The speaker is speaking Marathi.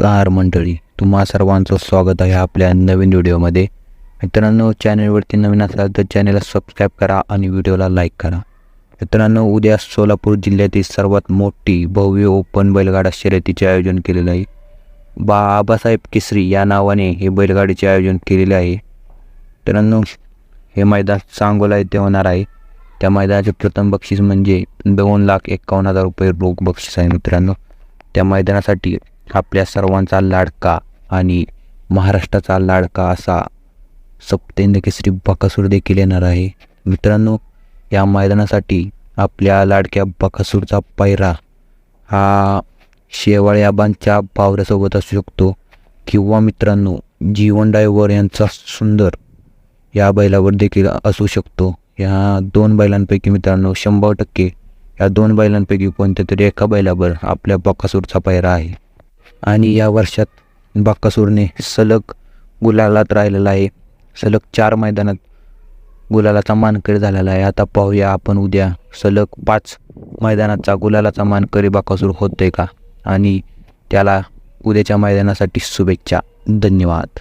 नमस्कार मंडळी तुम्हा सर्वांचं स्वागत आहे आपल्या नवीन व्हिडिओमध्ये. मित्रांनो चॅनलवरती नवीन असाल तर चॅनलला सबस्क्राईब करा आणि व्हिडिओला लाईक करा. मित्रांनो उद्या सोलापूर जिल्ह्यातील सर्वात मोठी भव्य ओपन बैलगाडा शर्यतीचे आयोजन केलेलं आहे. बाबासाहेब केसरी या नावाने हे बैलगाडीचे आयोजन केलेले आहे. मित्रांनो हे मैदान सांगोला येथे होणार आहे. त्या मैदानाचे प्रथम बक्षीस म्हणजे दोन लाख एक्कावन्न हजार रुपये रोख बक्षीस आहे मित्रांनो. त्या मैदानासाठी आपल्या सर्वांचा लाडका आणि महाराष्ट्राचा लाडका असा सप्तेंद्र केसरी बकासूर देखील येणार आहे. मित्रांनो या मैदानासाठी आपल्या लाडक्या बकासूरचा पायरा हा शेवाळ याबांच्या पावऱ्यासोबत असू शकतो किंवा मित्रांनो जीवन डायव्हर यांचा सुंदर या बैलावर देखील असू शकतो. या दोन बैलांपैकी मित्रांनो शंभर टक्के या दोन बैलांपैकी कोणत्या तरी एका बैलावर आपल्या बकासूरचा पायरा आहे. आणि या वर्षात बाक्कासूरने सलग गुलालात राहिलेला आहे. सलग चार मैदानात गुलालाचा मानकरी झालेला आहे. आता पाहूया आपण उद्या सलग पाच मैदानाचा गुलालाचा मानकरी बकासूर होतोय का? आणि त्याला उद्याच्या मैदानासाठी शुभेच्छा. धन्यवाद.